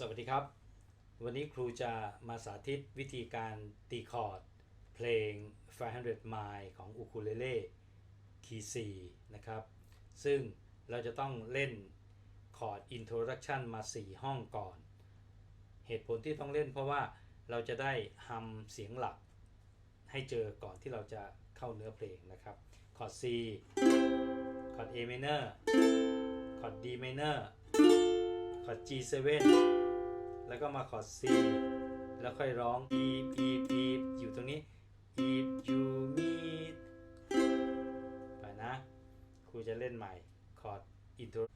สวัสดีครับ วันนี้ครูจะมาสาธิตวิธีการตีคอร์ด เพลง 500 mile ของอูคูเลเล่คีย์4นะครับ ซึ่งเราจะต้องเล่นคอร์ด introduction มา 4 ห้องก่อน เหตุผลที่ต้องเล่นเพราะว่าเราจะได้ฮัมเสียงหลัก ให้เจอก่อนที่เราจะเข้าเนื้อเพลงนะครับ คอร์ด C คอร์ด A minor คอร์ด D minor คอร์ด G7 แล้วก็มาคอร์ด C แล้วค่อยร้อง E E E อยู่ตรงนี้ If you meet ไปนะครูจะเล่นใหม่คอร์ด intro If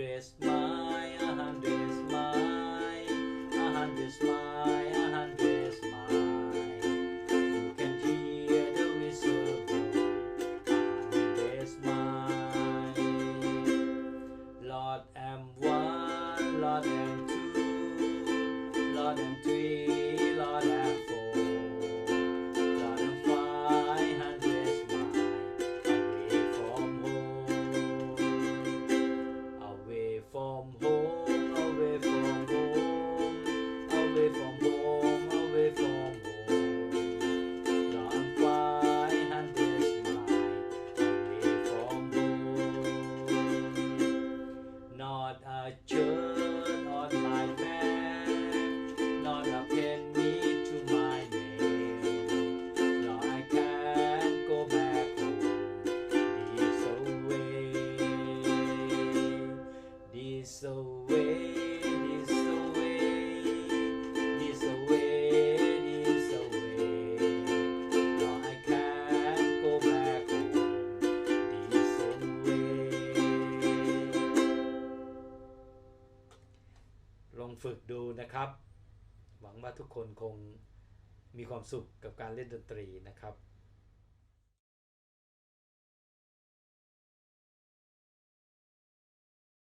hundred mile, a hundred mile, a hundred mile, a hundred mile. You can hear the whistle blow. A hundred mile. Lord am one, Lord am two, Lord am three, Not a church on my map, not a penny to my name. Now I can't go back home. This away, this away, ลองฝึกดูนะครับ หวังว่าทุกคนคงมีความสุขกับการเล่นดนตรีนะครับ